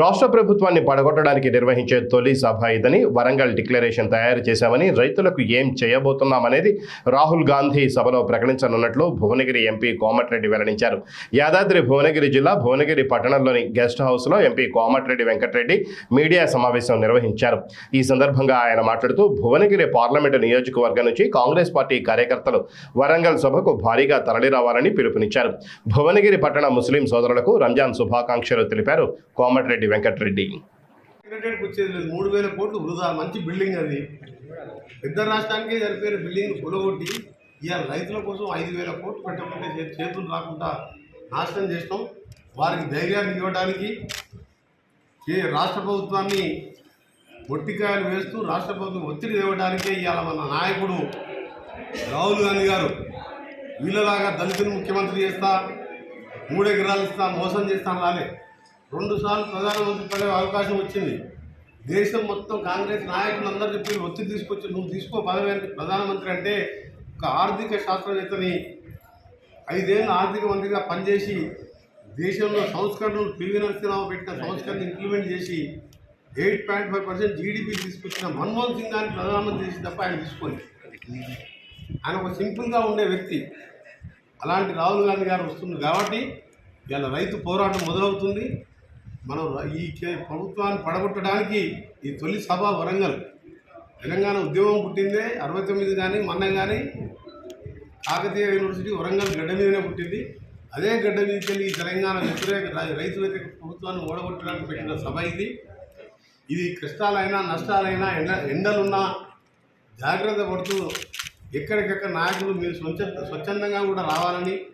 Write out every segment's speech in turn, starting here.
రాష్ట్ర ప్రభుత్వాన్ని పడగొట్టడానికి నిర్వహించే తొలి సభ ఇదని వరంగల్ డిక్లరేషన్ తయారు చేశామని రైతులకు ఏం చేయబోతున్నామనేది రాహుల్ గాంధీ సభలో ప్రకటించనున్నట్లు భువనగిరి ఎంపీ కోమటిరెడ్డి వెల్లడించారు. యాదాద్రి భువనగిరి జిల్లా భువనగిరి పట్టణంలోని గెస్ట్ హౌస్లో ఎంపీ కోమటిరెడ్డి వెంకటరెడ్డి మీడియా సమావేశం నిర్వహించారు. ఈ సందర్భంగా ఆయన మాట్లాడుతూ భువనగిరి పార్లమెంటు నియోజకవర్గం నుంచి కాంగ్రెస్ పార్టీ కార్యకర్తలు వరంగల్ సభకు భారీగా తరలిరావాలని పిలుపునిచ్చారు. భువనగిరి పట్టణ ముస్లిం సోదరులకు రంజాన్ శుభాకాంక్షలు తెలిపారు కోమటిరెడ్డి వెంకటరెడ్డి. వచ్చేది లేదు. మూడు వేల కోట్లు వృధా. మంచి బిల్డింగ్ అది. పెద్ద రాష్ట్రానికి సరిపోయిన బిల్డింగ్ కూలగొట్టి ఇవాళ రైతుల కోసం ఐదు వేల కోట్లు పెట్టకుంటే చేతులు రాకుండా నాశనం చేసినాం వారికి ధైర్యాన్ని ఇవ్వడానికి ఏ రాష్ట్ర ప్రభుత్వాన్ని మొట్టికాయలు వేస్తూ రాష్ట్ర ప్రభుత్వం ఒత్తిడి తేవడానికే ఇవాళ మన నాయకుడు రాహుల్ గాంధీ గారు వీళ్ళలాగా దళితులు ముఖ్యమంత్రి చేస్తా మూడెకరాలు ఇస్తా మోసం చేస్తాను రాలే. రెండు సార్లు ప్రధానమంత్రి పడే అవకాశం వచ్చింది. దేశం మొత్తం కాంగ్రెస్ నాయకులు అందరూ చెప్పి ఒత్తిడి తీసుకొచ్చి నువ్వు తీసుకో పదవి ప్రధానమంత్రి అంటే ఒక ఆర్థిక శాస్త్రవేత్తని ఐదేళ్ళు ఆర్థిక మంత్రిగా పనిచేసి దేశంలో సంస్కరణలు పివి నరసింహరావు పెట్టిన సంస్కరణ ఇంప్లిమెంట్ చేసి eight point five percent GDP తీసుకొచ్చిన మన్మోహన్ సింగ్ గారిని ప్రధానమంత్రి చేసి తప్ప ఆయన తీసుకోలేదు. ఆయన ఒక సింపుల్గా ఉండే వ్యక్తి. అలాంటి రాహుల్ గాంధీ గారు వస్తుంది కాబట్టి ఇలా రైతు పోరాటం మొదలవుతుంది. మనం ఈ కే- ప్రభుత్వాన్ని పడగొట్టడానికి ఈ తొలి సభ వరంగల్. తెలంగాణ ఉద్యమం పుట్టిందే అరవై తొమ్మిది కానీ మొన్న కానీ కాకతీయ యూనివర్సిటీ వరంగల్ గడ్డ మీదనే పుట్టింది. అదే గడ్డ మీదకి ఈ తెలంగాణ వ్యతిరేక రైతు వ్యతిరేక ప్రభుత్వాన్ని ఓడగొట్టడానికి పెట్టిన సభ ఇది. ఇది కష్టాలైనా నష్టాలైనా ఎండ ఎండలున్నా జాగ్రత్త పడుతూ ఎక్కడికక్కడ నాయకులు మీరు స్వచ్ఛ స్వచ్ఛందంగా కూడా రావాలని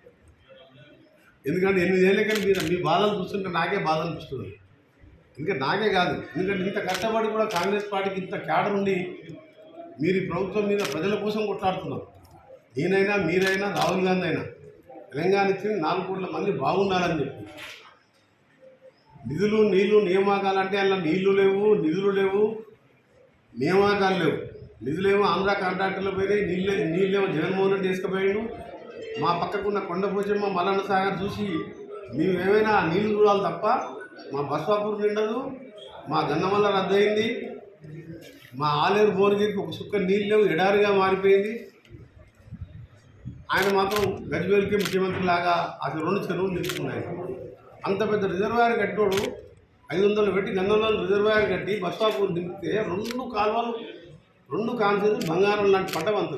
ఎందుకంటే ఎనిమిదేళ్ళకి మీరు మీ బాధలు చూస్తుంటే నాకే బాధ అనిపిస్తుంది. ఇంకా నాకే కాదు. ఎందుకంటే ఇంత కష్టపడి కూడా కాంగ్రెస్ పార్టీకి ఇంత క్యాడర్ ఉండి మీరు ఈ ప్రభుత్వం మీద ప్రజల కోసం కొట్లాడుతున్నారు. నేనైనా మీరైనా రాహుల్ గాంధీ అయినా తెలంగాణ ఇచ్చిన నాలుగు కోట్ల మంది బాగుండాలని చెప్పి. నిధులు నీళ్ళు నియామకాలంటే అలా నీళ్ళు లేవు నిధులు లేవు నియామకాలు లేవు. నిధులేమో ఆంధ్ర కాంట్రాక్టర్లు పోయినాయి నీళ్ళు నీళ్ళేమో జగన్మోహన్ రెడ్డి తీసుకుపోయాడు మా పక్కకున్న కొండపోచమ్మ మల్లన్న సాగర్ చూసి మేము ఏమైనా నీళ్ళు చూడాలి తప్ప మా బస్వాపూర్ నిండదు మా గన్నమల్ల రద్దయింది మా ఆలేరు భువనగిరికి ఒక సుక్క నీళ్ళు ఎడారిగా మారిపోయింది. ఆయన మాత్రం గజ్వేల్కి ముఖ్యమంత్రి లాగా అసలు రెండు చెరువులు నిలుచుకున్నాయి. అంత పెద్ద రిజర్వాయర్ కట్టినోడు ఐదు వందలు పెట్టి గంధంలో రిజర్వాయర్ కట్టి బస్వాపూర్ నింపితే రెండు కాలువలు రెండు కాన్సెన్స్ బంగారం లాంటి పంట